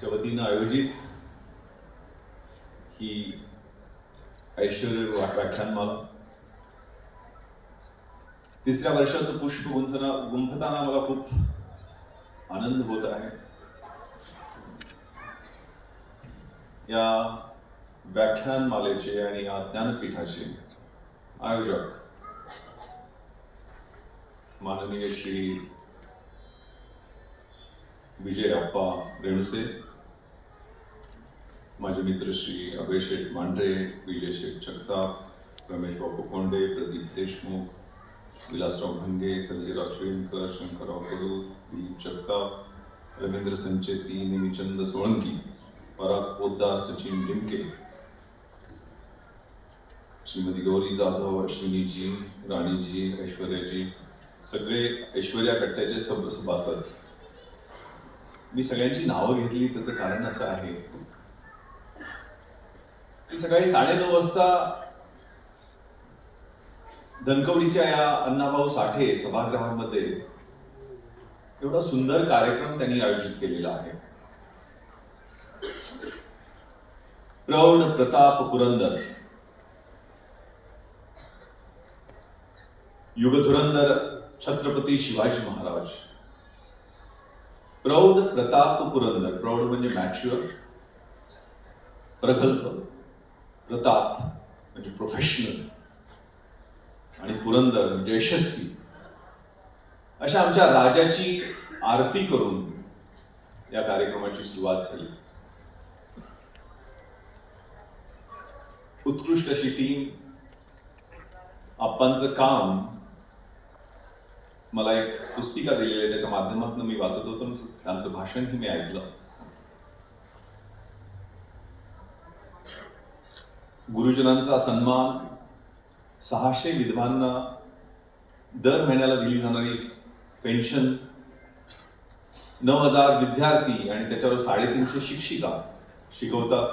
च्या वतीनं आयोजित ही ऐश्वर्य व्याख्यानमाला तिसऱ्या वर्षाचं पुष्प गुंथना गुंफताना मला खूप आनंद होत आहे. या व्याख्यानमालेचे आणि या ज्ञानपीठाचे आयोजक माननीय श्री विजय अप्पा रेणुसे माझे मित्र श्री अभय शेठ मांढरे विजय शेठ जगताप रमेश बापू कोंडे प्रदीप देशमुख विलासराव भंगे संजयराव श्रींकर शंकरराव कडू दिलीप जगताप रवींद्र संचेती निमिचंद सोळंकी पराग पोद्दार सचिन डिमके श्रीमती गौरी जाधव अश्विनीजी राणीजी ऐश्वर्याजी सगळे ऐश्वर्या कट्ट्याचे सभासद. मी सगळ्यांची नावं घेतली त्याचं कारण असं आहे. की सकाळी साडेनऊ वाजता दनकवडीच्या या अण्णाभाऊ साठे सभागृहामध्ये एवढा सुंदर कार्यक्रम त्यांनी आयोजित केलेला आहे. प्रौढ प्रताप पुरंदर युगधुरंदर छत्रपती शिवाजी महाराज प्रौढ प्रताप पुरंदर प्रौढ म्हणजे मॅच्युअर प्रगल्भ प्रताप म्हणजे प्रोफेशनल आणि पुरंदर म्हणजे यशस्वी. अशा आमच्या राजाची आरती करून या कार्यक्रमाची सुरुवात झाली. उत्कृष्ट अशी टीम आप्पांचं काम. मला एक पुस्तिका दिलेली आहे त्याच्या माध्यमातून मी वाचत होतो त्यांचं भाषणही मी ऐकलं. गुरुजनांचा सन्मान सहाशे विधवांना दर महिन्याला दिली जाणारी पेन्शन नऊ हजार विद्यार्थी आणि त्याच्यावर साडेतीनशे शिक्षिका शिकवतात.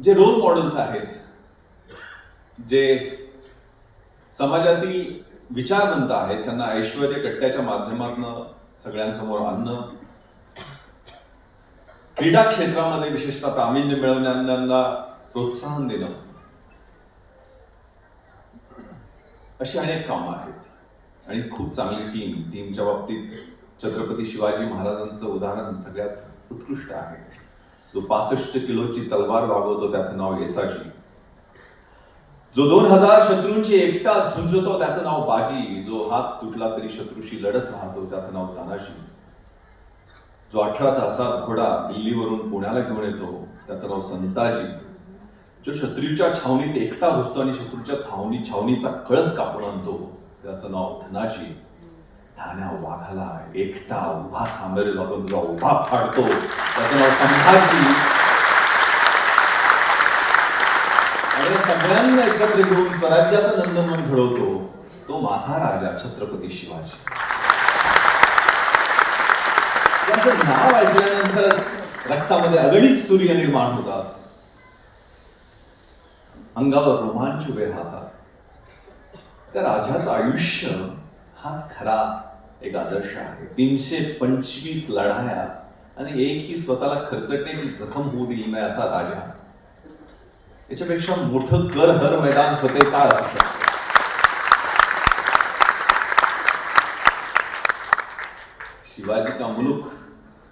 जे रोल मॉडेल्स आहेत जे समाजातील विचारवंत आहेत त्यांना ऐश्वर्य कट्ट्याच्या माध्यमातून सगळ्यांसमोर आणणं क्रीडा क्षेत्रामध्ये विशेषतः प्रावीण्य मिळवणाऱ्यांना प्रोत्साहन देणं. अशी अनेक कामं आहेत. आणि खूप चांगली टीम टीमच्या बाबतीत छत्रपती शिवाजी महाराजांचं उदाहरण सगळ्यात उत्कृष्ट आहे. जो पासष्ट किलोची तलवार वागवतो त्याचं नाव येसाजी जो दोन हजार शत्रूंची एकटा झुंजतो त्याचं नाव बाजी. जो हात तुटला तरी शत्रूशी लढत राहतो त्याचं नाव तानाजी. जो अठरा तासात घोडा दिल्लीवरून पुण्याला घेऊन येतो त्याचं नाव संताजी. जो शत्रूच्या छावणीत एकटा घुसतो आणि शत्रूच्या छावणी छावणीचा कळस कापून आणतो त्याचं नाव धनाजी. ठाण्या वाघाला एकटा उभा सामोरे जातो तुझा उभा फाडतो. त्याचं नाव संभाजी. आणि सगळ्यांना एकत्र घेऊन स्वराज्याचं नंदनवन घडवतो तो माझा राजा छत्रपती शिवाजी. याचं नाव ऐकल्यानंतरच रक्तामध्ये अगणित सूर्य निर्माण होतात. अंगावर रोमांच उभे राहतात. त्या राजाचं आयुष्य हाच खरा एक आदर्श आहे. तीनशे पंचवीस लढाया आणि एक ही स्वतःला खर्चटण्याची जखम होऊ दिली नाही असा राजा. याच्यापेक्षा मोठं कर हर मैदान होते काय असू शकतं. शिवाजी का मुलुक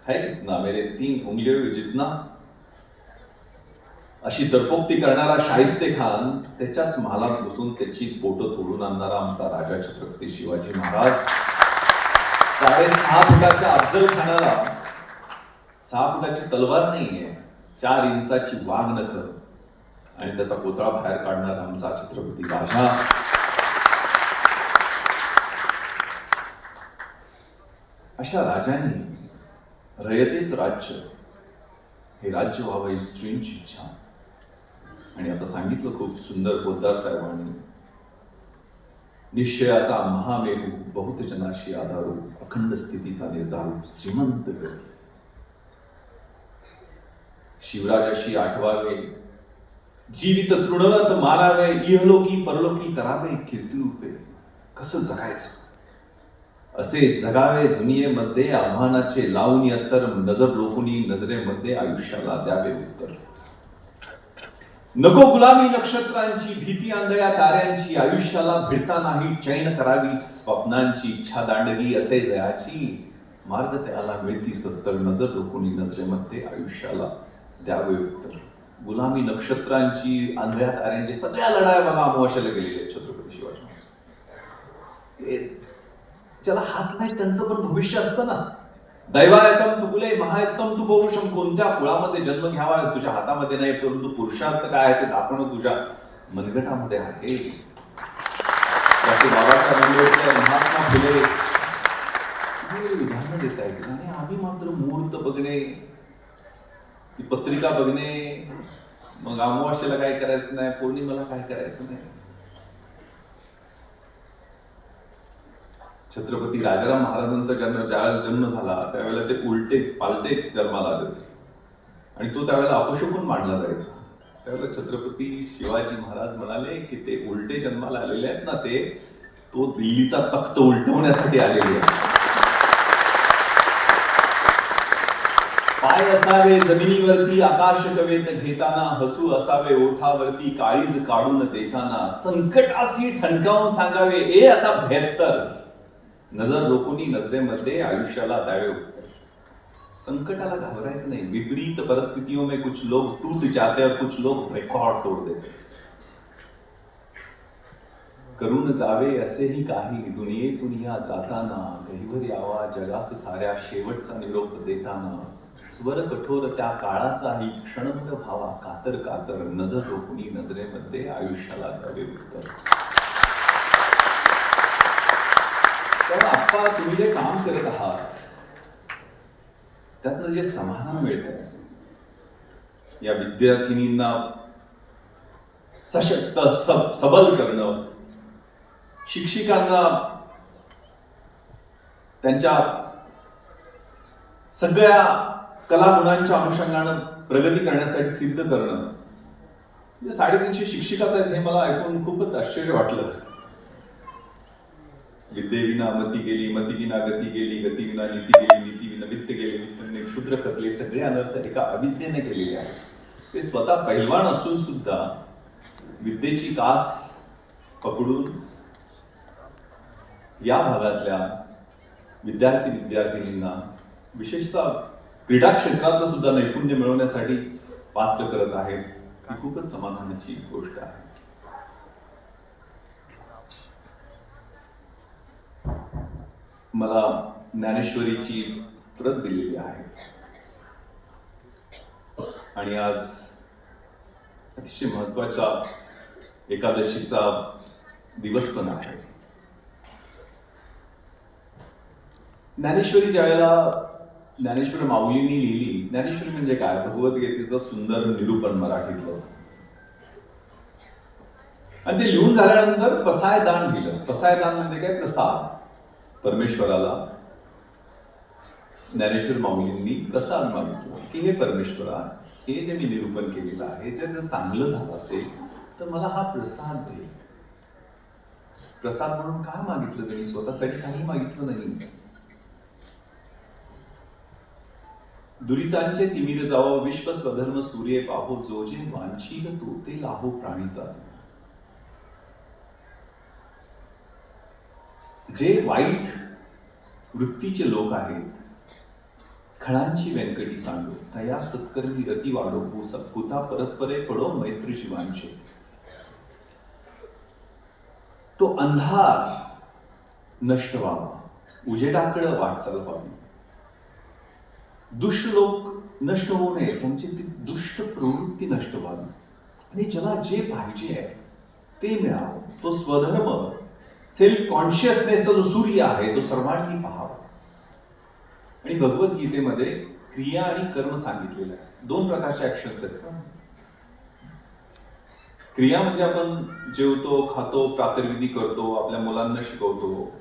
है कितना मेरे तीन उंगलियों जितना अशी दरपोक्ती करणारा शाहिस्ते खान त्याच्याच महालात बसून त्याची बोटं तोडून आणणारा आमचा राजा छत्रपती शिवाजी महाराज. साडेसहा फुटाच्या अफजल खानाला सहा फुटाची तलवार नाहीये चार इंचाची वाघ नख आणि त्याचा पुतळा बाहेर काढणारा आमचा छत्रपती राजा. अशा राजांनी रयतेच राज्य. हे राज्य व्हावं ही स्त्रींची इच्छा. आणि आता सांगितलं खूप सुंदर पोद्दार साहेबांनी निश्चयाचा महामेरू बहुत जनाशी आधारू अखंड स्थितीचा निर्धारू श्रीमंत गडी शिवराजाशी आठवावे जीवित तृणवत मारावे इहलोकी परलोकी तरावे कीर्ती रूपे कसं जगायचं? असे जगावे दुनियेमध्ये आव्हानाचे लावून अत्तर नजर लोकुनी नजरेमध्ये आयुष्याला द्यावे उत्तर. नको गुलामी नक्षत्रांची भीती आंधळ्या ताऱ्यांची आयुष्याला भिडता नाही चैन करावी स्वप्नांची इच्छा दांडगी असे जयाची मार्ग त्याला मिळती सत्तर. नजर रोखुनी नजरेमध्ये आयुष्याला द्यावे उत्तर. गुलामी नक्षत्रांची आंधळ्या ताऱ्यांची सगळ्या लढाया बघा अमावश्याला गेलेल्या छत्रपती शिवाजी ज्याला हात नाही त्यांचं पण भविष्य असतं ना. दैवायतम तुकुले महायतम तू पौरुषम. कोणत्या कुळामध्ये जन्म घ्यावा तुझ्या हातामध्ये नाही परंतु पुरुषार्थ काय आहे ते दाखवणं तुझ्या मनगटामध्ये आहे. बाबासाहेब आंबेडकर महात्मा फुले. हे उदाहरणं देत आहेत. आणि आम्ही मात्र मुहूर्त बघणे ती पत्रिका बघणे मग अमावास्येला काय करायचं नाही पौर्णिमेला काय करायचं नाही. छत्रपती राजाराम महाराजांचा जन्म ज्यावेळेला जन्म झाला त्यावेळेला ते उलटे पालटे जन्माला आले आणि तो त्यावेळेला अपशकून मांडला जायचा. त्यावेळेला छत्रपती शिवाजी महाराज म्हणाले की ते उलटे जन्माला आलेले आहेत ना ते तो दिल्लीचा तख्त उलटवण्यासाठी आलेले आहे पाय असावे जमिनीवरती आकाश कवेत घेताना हसू असावे ओठावरती काळीज काढून देताना संकटाशी ठणकावून सांगावे ए आता बेहत्तर नजर रोखुनी नजरेमध्ये आयुष्याला द्यावे उत्तर संकटाला घाबरायचं नाही. विपरीत परिस्थितियों में कुछ लोग टूट जाते और कुछ लोग रेकॉर्ड तोड़ देते. करून जावे असेही काही दुनियेतून या जाताना गहिवर यावा जगास साऱ्या शेवटचा निरोप देताना स्वर कठोर त्या काळाचाही क्षणभर भावा कातर कातर नजर रोखुनी नजरेमध्ये आयुष्याला दावे उत्तर तर आत्ता तुम्ही जे काम करत आहात त्यातनं जे समाधान मिळत या विद्यार्थिनींना सशक्त सब सबल करणं शिक्षिकांना त्यांच्या सगळ्या कलागुणांच्या अनुषंगानं प्रगती करण्यासाठी सिद्ध करणं म्हणजे साडेतीनशे शिक्षिकाच आहेत हे मला ऐकून खूपच आश्चर्य वाटलं. विद्येविना मती गेली मती विना गती गेली गती विना नीती गेली नीतीविना वित्त गेले वित्तने क्षुद्र खचले सगळे अनर्थ एका अविद्येने केलेले आहेत. ते स्वतः पैलवान असून सुद्धा विद्येची कास पकडून या भागातल्या विद्यार्थी विद्यार्थिनींना विशेषतः क्रीडा क्षेत्रातलं सुद्धा नैपुण्य मिळवण्यासाठी पात्र करत आहेत ही खूपच समाधानाची गोष्ट आहे. मला ज्ञानेश्वरीची प्रत दिलेली आहे. आणि आज अतिशय महत्त्वाच्या एकादशीचा दिवस पण आहे. ज्ञानेश्वरी ज्यावेळेला ज्ञानेश्वर माऊलींनी लिहिली ज्ञानेश्वरी म्हणजे काय? भगवद्गीतेचं सुंदर निरूपण मराठीतलं आणि ते लिहून झाल्यानंतर पसायदान दिलं पसाय दान म्हणजे काय? प्रसाद. परमेश्वराला ज्ञानेश्वर माऊलींनी प्रसाद मागितला की हे परमेश्वरा हे जे मी निरूपण केलेलं आहे जे जर चांगलं झालं असेल तर मला हा प्रसाद दे. प्रसाद म्हणून काय मागितलं त्यांनी? स्वतःसाठी काही मागितलं नाही. दुरितांचे तिमिर जावो विश्व स्वधर्म सूर्य पाहो जो जे वांछील तो ते लाहो प्राणीचा जे वाईट वृत्तीचे लोक आहेत खळांची व्यंकटी सांगू तया सत्कर्मी गती वाढो सत्कुता परस्परे पडो मैत्री शिवांचे तो अंधार नष्ट व्हावा उजेडाकडे वाटचाल व्हावी. दुष्ट लोक नष्ट होऊ नये त्यांची ती दुष्ट प्रवृत्ती नष्ट व्हावी. आणि ज्याला जे पाहिजे आहे ते मिळावं. तो स्वधर्म सेल्फ कॉन्शियसनेसचा जो सूर्य आहे तो सर्वांनी पाहावा. आणि भगवद्गीतेमध्ये क्रिया आणि कर्म सांगितलेलं आहे. दोन प्रकारचे ऍक्शन्स आहेत. क्रिया म्हणजे आपण जेवतो खातो प्रातर्विधी करतो आपल्या मुलांना शिकवतो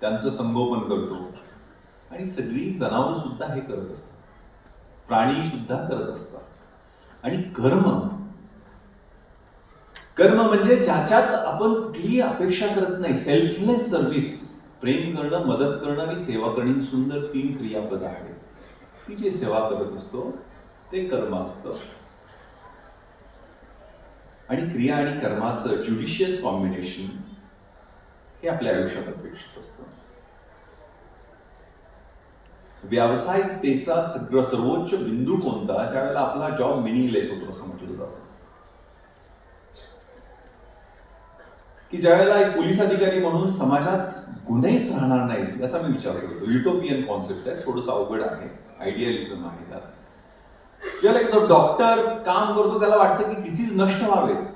त्यांचं संगोपन करतो. आणि सगळी जनावर सुद्धा हे करत असतात. प्राणी सुद्धा करत असतात. आणि कर्म कर्म म्हणजे ज्याच्यात आपण कुठलीही अपेक्षा करत नाही. सेल्फलेस सर्व्हिस प्रेम करणं मदत करणं आणि सेवा करणे सुंदर तीन क्रियापद आहेत. ती जे सेवा करत असतो ते कर्म असतं. आणि क्रिया आणि कर्माचं ज्युडिशियस कॉम्बिनेशन हे आपल्या आयुष्यात अपेक्षित असतं. व्यावसायिकतेचा सगळं सर्वोच्च बिंदू कोणता? ज्या वेळेला आपला जॉब मिनिंगलेस होतो असं म्हटलं जातं. की ज्या वेळेला एक पोलीस अधिकारी म्हणून समाजात गुन्हेच राहणार नाहीत, याचा मी विचार करतो. युटोपियन कॉन्सेप्ट आहे, थोडंसं अवघड आहे आयडियलिझम आहे त्यात. ज्यावेळेला एक डॉक्टर काम करतो, त्याला वाटतं की डिसीज नष्ट व्हावेत.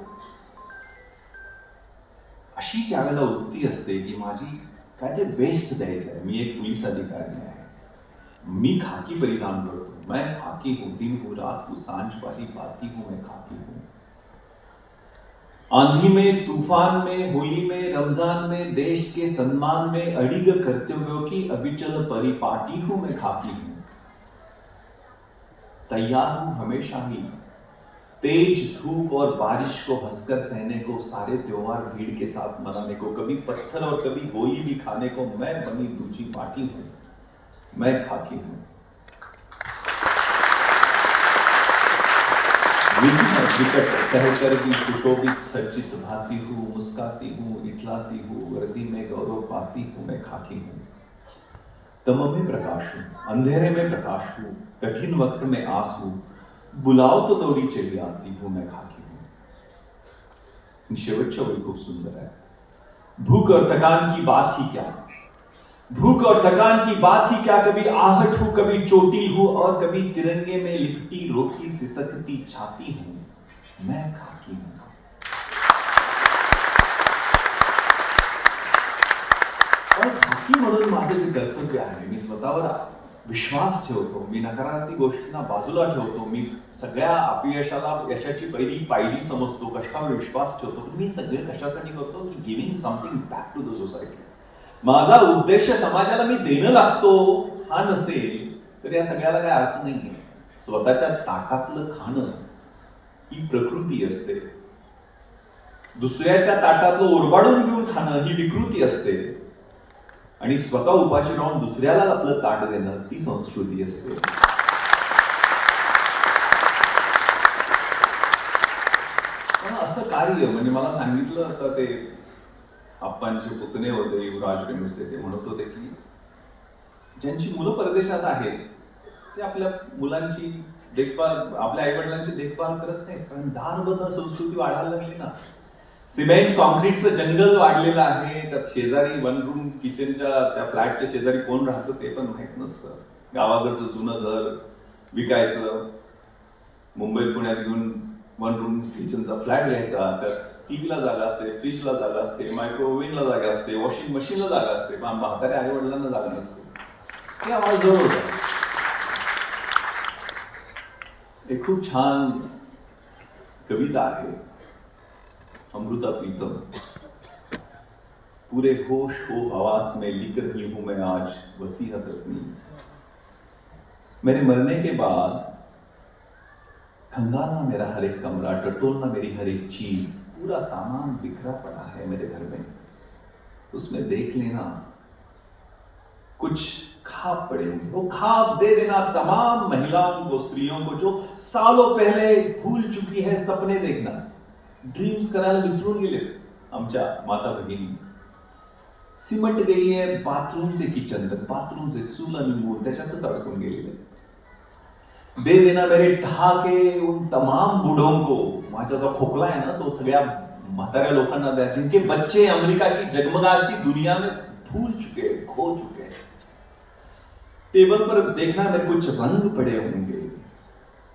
अशी ज्या वेळेला वृत्ती असते की माझी काय ते बेस्ट द्यायचं आहे, मी एक पोलीस अधिकारी आहे. मी खाकी परिधान करतो. मैं खाकी हूँ दिन हूँ, रात हूँ साँझ वाली बाती हूँ, मैं खाकी हूँ. आंधी में, तूफ़ान में, होली में, रमज़ान में, देश के सम्मान में अड़िग कर्तव्यों की अविचल परिपाटी हूँ मैं, खाकी हूँ। तैयार हूँ हमेशा ही। तेज धूप और बारिश को हंसकर सहने को, सारे त्योहार भीड़ के साथ मनाने को, कभी पत्थर और कभी गोली भी खाने को मैं बनी दूची पार्टी हूँ। मैं खाकी हूँ। विकट सुशोभित भाती हूँ मुस्काती हूँ इटलाती हूँ में गौरव पाती हूँ मैं खाकी हूँ तम में प्रकाश हूँ अंधेरे में प्रकाश हूँ कठिन वक्त में आस हूँ बुलाओ तो दौड़ी चली आती हूँ मैं खाकी हूँ वळी खूप सुंदर आहे भूख और थकान की बात ही क्या भूख और थकान की बात ही क्या? कभी आहट हूँ, कभी चोटी हूँ और कभी तिरंगे में लिपटी रोती, सिसकती छाती हूँ। मैं खाकी हूँ। पण खाकी म्हणून माझं जे कर्तव्य आहे मी स्वतःवर विश्वास ठेवतो, मी नकारात्मक गोष्टींना बाजूला ठेवतो, मी सगळ्या अपयशाला, यशाची पहिली पायरी समजतो, कष्टावर विश्वास ठेवतो मी सगळे कशासाठी करतो की giving something back to the society माझा उद्देश समाजाला मी देणं लागतो हा नसेल तर या सगळ्याला काय अर्थ नाहीये. स्वतःच्या ताटातलं खाणं ही प्रकृती असते. दुसऱ्याच्या ताटातलं ओरबाडून घेऊन खाणं ही विकृती असते. आणि स्वतः उपाशी राहून दुसऱ्याला आपलं ताट देणं ती संस्कृती असते. पण असं कार्य म्हणजे मला सांगितलं होतं ते आप्पांचे पुतणे होते युवराज पेनुसे ते म्हणत होते की ज्यांची मुलं परदेशात आहेत ते आपल्या मुलांची देखभाल आपल्या आई वडिलांची देखभाल करत नाही कारण दार बंद संस्कृती वाढायला लागली ना. सिमेंट कॉन्क्रीटचं जंगल वाढलेलं आहे. त्यात शेजारी वन रूम किचनच्या त्या फ्लॅटच्या शेजारी कोण राहतं ते पण माहीत नसतं. गावाकडचं जुनं घर विकायचं. मुंबईत पुण्यात घेऊन वन रूम किचनचा फ्लॅट घ्यायचा. तर टीव्हीला जागा असते, फ्रीजला जागा असते मायक्रोवेव्हला जागा असते वॉशिंग मशीनला जागा असते. म्हाताऱ्या आई वडिलांना जागा नसते. हे आम्हाला जवळ होतं. एक खूप छान कविता आहे. अमृता प्रीतम. पूरे होश हो हवास में लिख रही हूँ मैं आज, वसीहत अपनी. मेरे मरने के बाद खंगालना मेरा हर एक कमरा, टटोलना मेरी हर एक चीज़ पूरा सामान बिखरा पड़ा है मेरे घर में। उसमें देख लेना, कुछ खाब पड़े होंगे। वो खाब दे देना तमाम महिलाओं को, स्त्रियों को, जो सालों पहले भूल चुकी है सपने देखना। ड्रीम्स करायला विसरून गेले आमच्या माता भगिनी। सिमट गई है बाथरूम से किचन तक। बाथरूम से चूल आणि मूल त्याच्यातच अडकून गेलेले दे देना मेरे ठहाके उन तमाम बूढ़ों को। जो खोकला है ना तो म्हाताऱ्या लोकांना द्या. जिनके बच्चे अमेरिका की जगमगाती दुनिया में भूल चुके, खो चुके टेबल पर देखना मेरे कुछ रंग पड़े होंगे.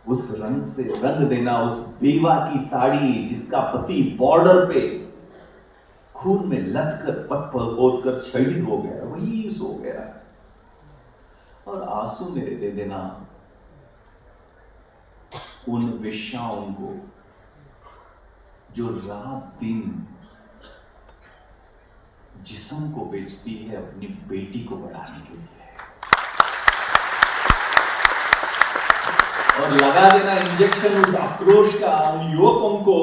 उस रंग से रंग देना उस बेवा की साड़ी जिसका पति बॉर्डर पे खून में लद कर पत पोत कर शहीद हो गया वही सो गया. और आँसू मेरे दे देना उन वेश्याओं को जो रात दिन जिसम को बेचती है, अपनी बेटी को बढ़ाने के लिए। और लगा देना इंजेक्शन उस आक्रोश का, उन युवकों को,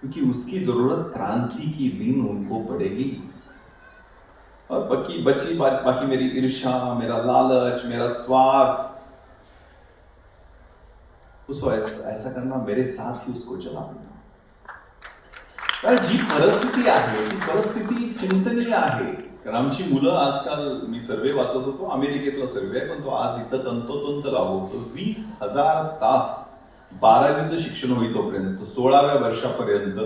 क्योंकि उसकी ज़रूरत क्रांति की दिन उनको पड़ेगी। और बाकी बची बाकी मेरी ईर्षा मेरा लालच, मेरा स्वार्थ उसको ऐसा, ऐसा करना मेरे साथ ही उसको जला देना कारण जी परिस्थिती आहे ती परिस्थिती चिंतनीय आहे. कारण आमची मुलं आजकाल मी सर्वे वाचत होतो अमेरिकेतला सर्वे आहे पण तो आज इथं तंतोतंत राबवतो वीस हजार तास बारावीचं शिक्षण होईतोपर्यंत सोळाव्या वर्षापर्यंत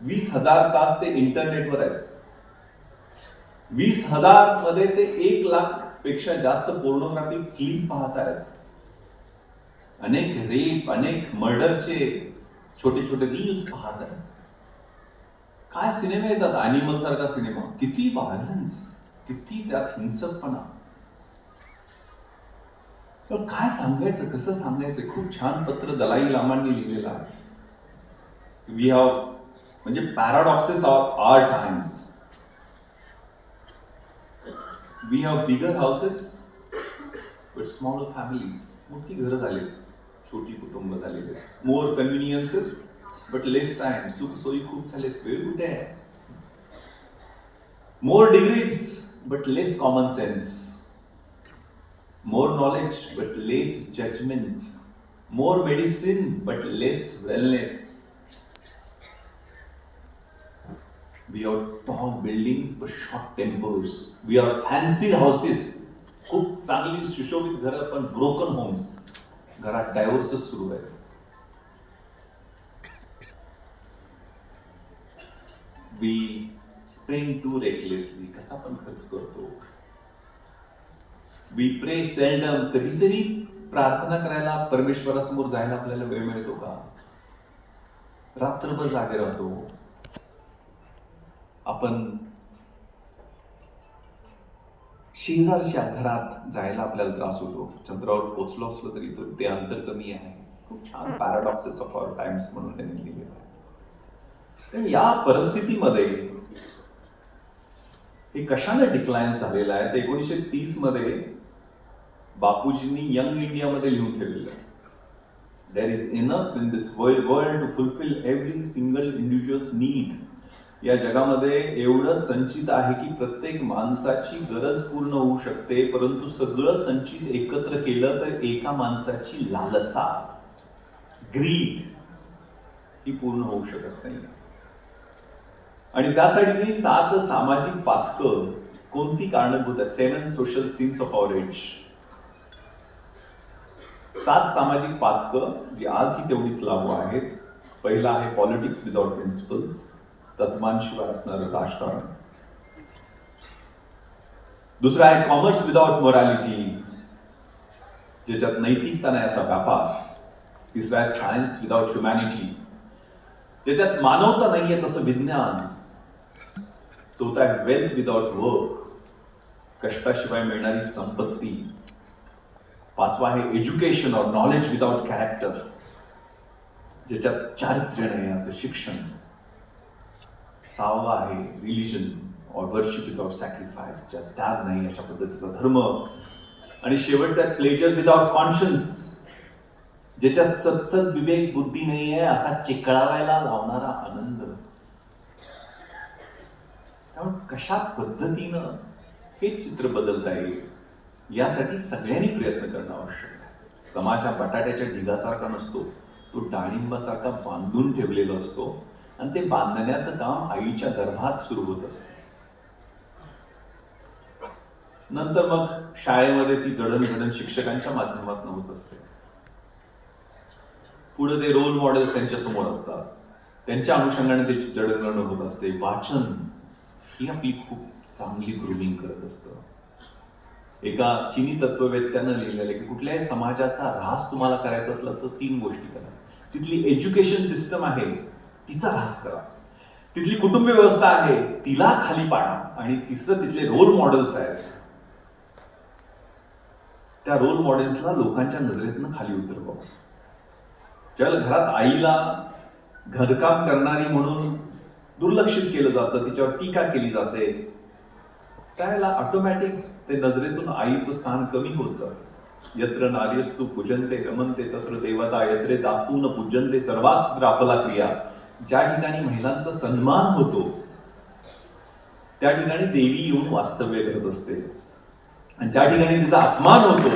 वीस हजार तास ते इंटरनेटवर आहेत. वीस हजारमध्ये ते एक लाखपेक्षा जास्त पोर्नोग्राफी क्लिप पाहत आहेत. अनेक रेप अनेक मर्डरचे छोटे छोटे रील्स पाहत आहे काय सिनेमे येतात? अॅनिमल सारखा सिनेमा. किती व्हायलन्स किती त्यात हिंसकपणा. तर काय सांगायचं कसं सांगायचं? खूप छान पत्र दलाई लामांनी लिहिलेलं आहे. वी हॅव म्हणजे paradoxes of our times we have bigger houses but small families मोठी घरं झाली. छोटी कुटुंब झालेली more conveniences but less time सुख सोयी खूप झालेत. वेळ कुठे आहे? More degrees but less common sense more knowledge but less judgement more medicine but less wellness We are tall buildings, but short tempers. We are fancy houses. खूप चांगली, सुशोभित घरं, पण ब्रोकन होम्स घरात डायव्हर्सेस सुरू आहेत वी स्पेंड टू रेकलेसली कसा पण खर्च करतो. वी प्रे सेल्डम कधीतरी प्रार्थना करायला परमेश्वरासमोर जायला आपल्याला वेळ मिळतो का? रात्रभर जागे राहतो. आपण शेजारच्या घरात जायला आपल्याला त्रास होतो. चंद्रावर पोचलो असलो तरी तो ते अंतर कमी आहे. खूप छान पॅराडॉक्सेस ऑफ आवर टाइम्स म्हणून त्यांनी लिहिलेलं आहे. तर या परिस्थितीमध्ये हे कशाने डिक्लाइन झालेलं आहे? ते एकोणीसशे तीसमध्ये बापूजींनी यंग इंडियामध्ये लिहून ठेवलेलं आहे. There is enough in this world world to fulfil every single individuals need या जगामध्ये एवढं संचित आहे की प्रत्येक माणसाची गरज पूर्ण होऊ शकते परंतु सगळं संचित एकत्र केलं तर एका माणसाची लालचा ग्रीड ही पूर्ण होऊ शकत नाही. आणि त्यासाठी ती सात सामाजिक पातकं कोणती कारणीभूत आहे seven social sins of our age सात सामाजिक पातकं जी आजही तेवढीच लागू आहेत. पहिला आहे पॉलिटिक्स विदाउट प्रिन्सिपल्स तत्वांशिवाय असणारं राजकारण दुसरं आहे कॉमर्स विदाउट मोरॅलिटी ज्याच्यात नैतिकता नाही असा व्यापार. तिसरा आहे सायन्स विदाउट ह्युमॅनिटी ज्याच्यात मानवता नाहीये तसं विज्ञान. चौथा आहे वेल्थ विदाउट वर्क कष्टाशिवाय मिळणारी संपत्ती. पाचवा आहे एज्युकेशन और नॉलेज विदाउट कॅरेक्टर ज्याच्यात चारित्र्य नाही असं शिक्षण. सहावा आहे religion or worship without sacrifice ज्यात त्याग नाही अशा पद्धतीचा धर्म. आणि शेवटचा प्लेजर विदाउट कॉन्शन्स ज्याच्यात सत्सद विवेक बुद्धी नाही आहे असा चिकळावायला लावणारा आनंद. त्यामुळे कशा पद्धतीनं हे चित्र बदलता येईल यासाठी सगळ्यांनी प्रयत्न करणं आवश्यक आहे. समाज हा बटाट्याच्या ढिगासारखा नसतो तो डाळिंबासारखा बांधून ठेवलेला असतो आणि ते बांधण्याचं काम आईच्या गर्भात सुरू होत असते. नंतर मग शाळेमध्ये ती जडणघडण शिक्षकांच्या माध्यमातून होत असते. पुढे ते रोल मॉडेल्स त्यांच्यासमोर असतात. त्यांच्या अनुषंगाने त्याची जडणघडण होत असते. वाचन ही आपली खूप चांगली ग्रुमिंग करत असतं. एका चिनी तत्ववेत्यानं लिहिलेलं आहे की कुठल्याही समाजाचा ऱ्हास तुम्हाला करायचा असला तर तीन गोष्टी करा. तिथली एज्युकेशन सिस्टम आहे. तिचा ऱ्हास करा. तिथली कुटुंब व्यवस्था आहे तिला खाली पाडा. आणि तिसरं तिथले रोल मॉडेल्स आहेत. त्या रोल मॉडेल्सला लोकांच्या नजरेतनं खाली उतरवा. ज्याला घरात आईला घरकाम करणारी म्हणून दुर्लक्षित केलं जातं तिच्यावर टीका केली जाते त्यावेळेला ऑटोमॅटिक ते नजरेतून आईचं स्थान कमी होत जातं. यत्र नार्यस्तु पूजनते गमनते तत्र देवता यत्रे दास्तू न पूजनते सर्वास्त्र अफला क्रिया. ज्या ठिकाणी महिलांचा सन्मान होतो त्या ठिकाणी देवी येऊन वास्तव्य करत असते. आणि ज्या ठिकाणी तिचा अपमान होतो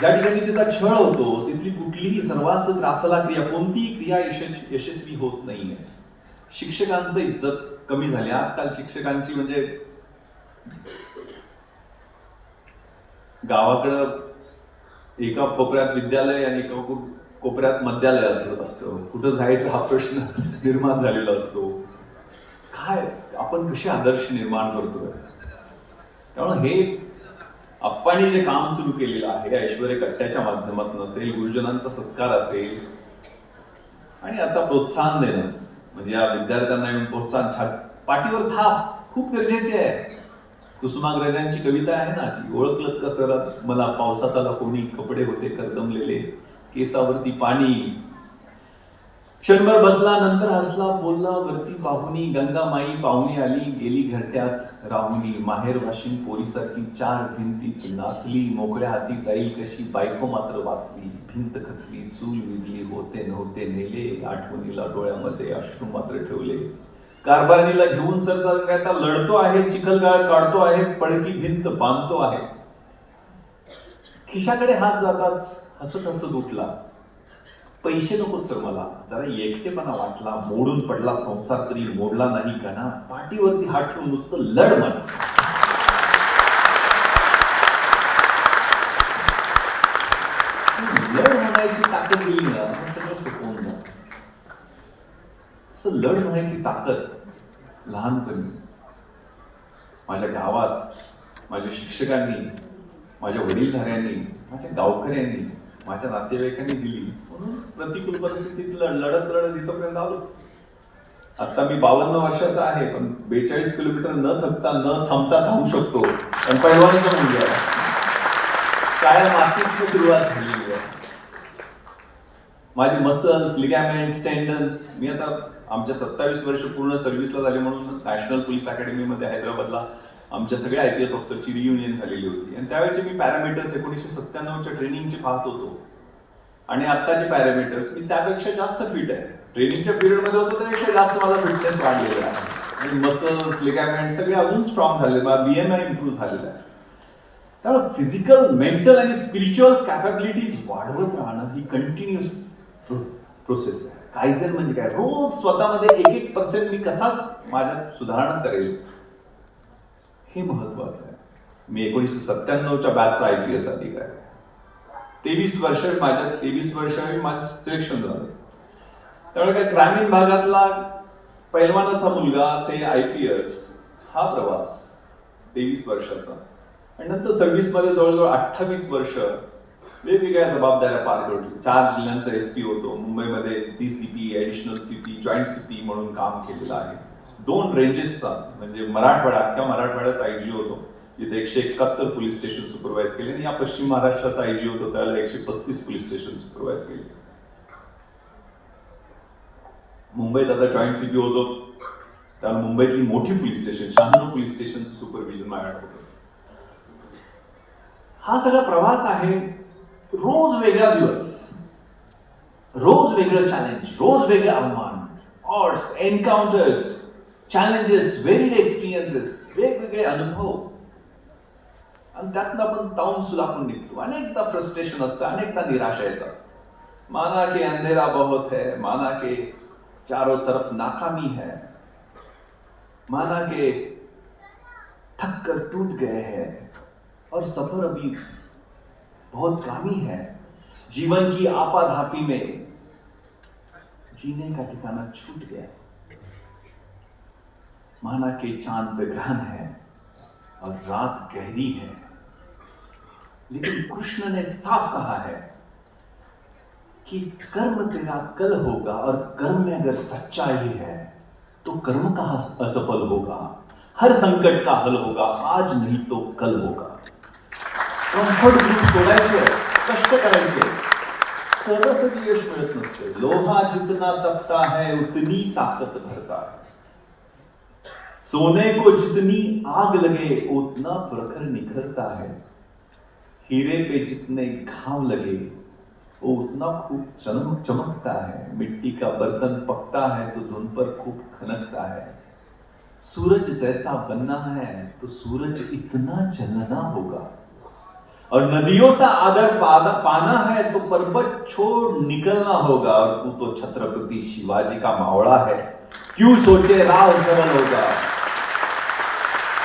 ज्या ठिकाणी तिचा छळ होतो तिथली कुठलीही सर्वास्त त्राफला क्रिया कोणतीही क्रिया यशस्वी यशस्वी होत नाहीये. शिक्षकांचं इज्जत कमी झाली. आजकाल शिक्षकांची म्हणजे गावाकडं एका कोपऱ्यात विद्यालय आणि एका कोपऱ्यात मध्यालय असतं. कुठं जायचं हा प्रश्न निर्माण झालेला असतो. काय? आपण कसे आदर्श निर्माण करतोय? त्यामुळे हे आप्पांनी जे काम सुरू केलेलं आहे ऐश्वर्य कट्ट्याच्या माध्यमातून असेल गुरुजनांचा सत्कार असेल आणि आता प्रोत्साहन देणं. म्हणजे या विद्यार्थ्यांना येऊन प्रोत्साहन छान पाठीवर थाप खूप गरजेचे आहे. कुसुमाग्रजांची कविता आहे ना की ओळखलत कसं मला पावसात आला कोणी कपडे होते करदमलेले केसावरती पाणी. क्षणभर बसला नंतर हसला बोलला वरती पाहुणी गंगा माई पाहुणी आली गेली घरट्यात. राहुनी माहेर वाशिन पोरीसारखी चार भिंतीत नाचली मोकळ्या हाती जाईल कशी बायको मात्र वाचली भिंत खचली चूल विजली होते नव्हते नेले आठवणीला डोळ्यामध्ये अश्रू मात्र ठेवले. कारभारणीला घेऊन सरसा लढतो आहे चिखलगाळ काढतो आहे पडकी भिंत बांधतो आहे. खिशाकडे हात जाताच हसत हसत उठला. पैसे नकोच सर मला. जरा एकटेपणा वाटला. मोडून पडला. संसार तरी मोडला नाही का ना? पाठीवरती हात ठेवून नुसतं लढ म्हणा लढ म्हणायची ताकद दिली ना मग सगळं सोपवून जातं. असं लढ म्हणायची ताकद लहानपणी. माझ्या गावात माझ्या शिक्षकांनी माझ्या वडीलधाऱ्यांनी माझ्या गावकऱ्यांनी माझ्या नातेवाईकांनी दिली. म्हणून प्रतिकूल परिस्थितीत लढ- लढत लढत इथपर्यंत आलो. आता मी बावन्न वर्षाचा आहे पण बेचाळीस किलोमीटर न थकता न थांबता धावू शकतो. पण पहिलवानीचा म्हणजे मुलगा आहे मातीची सुरुवात झालेली आहे. माझे मसल्स लिगॅमेंट टेंडन्स मी आता आमच्या सत्तावीस वर्ष पूर्ण सर्व्हिसला झाले म्हणून नॅशनल पोलीस अकॅडमीमध्ये हैदराबादला आमच्या सगळ्या आय पी एस ऑफिसरची रियुनियन झालेली होती. आणि त्यावेळेचे मी पॅरामीटर्स एकोणीसशे सत्त्याण्णवच्या ट्रेनिंगचे पाहत होतो. आणि आत्ताचे पॅरामीटर्स मी त्यापेक्षा जास्त फिट आहे. ट्रेनिंगच्या पिरियडमध्ये होतो त्यापेक्षा जास्त माझा फिटनेस वाढलेला आहे. आणि मसल्स लिगामेंट सगळे अजून स्ट्रॉंग झाले माझा बी एम आय इम्प्रूव्ह झालेला आहे. त्यामुळे फिजिकल मेंटल आणि स्पिरिच्युअल कॅपॅबिलिटीज वाढवत राहणं ही कंटिन्युअस प्रोसेस आहे. कायझन म्हणजे काय? रोज स्वतःमध्ये एक एक पर्सेंट मी कसा माझ्यात सुधारणा करेल? हे महत्वाचं आहे. मी एकोणीसशे सत्त्याण्णवच्या बॅचचा आय पी एस अधिकारी तेवीस वर्ष माझ्या तेवीस वर्ष माझं सिलेक्शन झालं. त्यामुळे काय ग्रामीण भागातला पैलवानाचा मुलगा ते आय पी एस हा प्रवास तेवीस वर्षाचा. आणि नंतर सव्वीसमध्ये जवळजवळ अठ्ठावीस वर्ष वेगवेगळ्या जबाबदाऱ्या पार पडली. चार जिल्ह्यांचा एस पी होतो. मुंबईमध्ये D C P additional CP joint CP म्हणून काम केलेलं आहे. दोन रेंजेसचा म्हणजे मराठवाडा अख्ख्या मराठवाड्याचा आयजी होतो. जिथे एकशे एकाहत्तर पोलीस स्टेशन सुपरवाईज केले आणि या पश्चिम महाराष्ट्राचा आयजी होतो. त्याला एकशे पस्तीस पोलीस स्टेशन सुपरवाईज केले. मुंबईत आता जॉईंट सीपी होतो. त्याला मुंबईतली मोठी पोलीस स्टेशन शहाण्णव पोलीस स्टेशन सुपरविजन माझ्याकडे होतं. हा सगळा प्रवास आहे. रोज वेगळा दिवस. रोज वेगळं चॅलेंज रोज वेगळं आव्हान odds encounters challenges varied experiences वेगवेगळे अनुभव. आणि त्यातनं आपण ताऊन सुलाखून निघतो. अनेकदा फ्रस्ट्रेशन असतं, अनेकदा निराशा येतात. माना के अंधेरा बहुत है, माना के चारों तरफ़ नाकामी है. माना के थक कर टूट गए हैं. और सफ़र अभी बहुत कामी है। जीवन की आपाधापी में जीने का ठिकाना छूट गया। माना के चाँद ग्रहण है और रात गहरी है। लेकिन कृष्ण ने साफ़ कहा है कि कर्म तेरा कल होगा और कर्म में अगर सच्चाई है तो कर्म का असफल होगा? हर संकट का हल होगा, आज नहीं तो कल होगा। कंफर्ट ग्रुप सोडायचे कष्ट करायचे सहजासहजी यश मिळत नसते लोहा जितना तपता है उतनी ताकत भरता है सोने को जितनी आग लगे उतना प्रखर निखरता है हीरे पे जितने घाव लगे वो उतना खूब चमक चमकता है मिट्टी का बर्तन पकता है तो धुन पर खूब खनकता है सूरज जैसा बनना है तो सूरज इतना चलना होगा और नदियों सा आदर पाना है तो पर्वत छोड़ निकलना होगा, और तू तो छत्रपति शिवाजी का मावड़ा है। क्यों सोचे राव सरल होगा?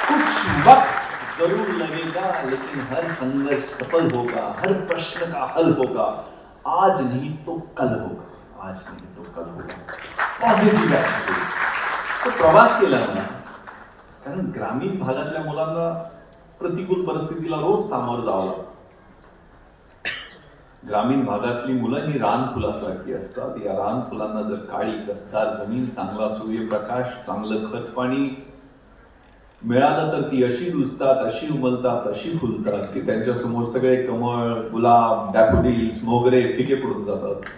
कुछ वक्त ज़रूर लगेगा, लेकिन हर संघर्ष सफल होगा, हर प्रश्न का हल होगा। आज नहीं तो कल होगा, आज नहीं तो कल होगा। पॉझिटिव्ह तो प्रवास केला ना कारण ग्रामीण भागातल्या मुलांना प्रतिकूल परिस्थितीला रोज सामोरं जावं लागतं. ग्रामीण भागातली मुलं ही रान फुलासारखी असतात. या रान फुलांना जर काळी कसदार जमीन चांगला सूर्यप्रकाश चांगलं खत पाणी मिळालं तर ती अशी रुजतात अशी उमलतात अशी फुलतात की त्यांच्यासमोर सगळे कमळ गुलाब डॅफोडिल्स मोगरे फिके पडून जातात.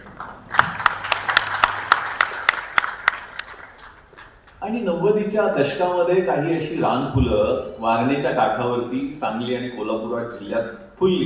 आणि नव्वदीच्या दशकामध्ये काही अशी रानफुलं वारणेच्या काठावरती सांगली आणि कोल्हापूर जिल्ह्यात फुलली.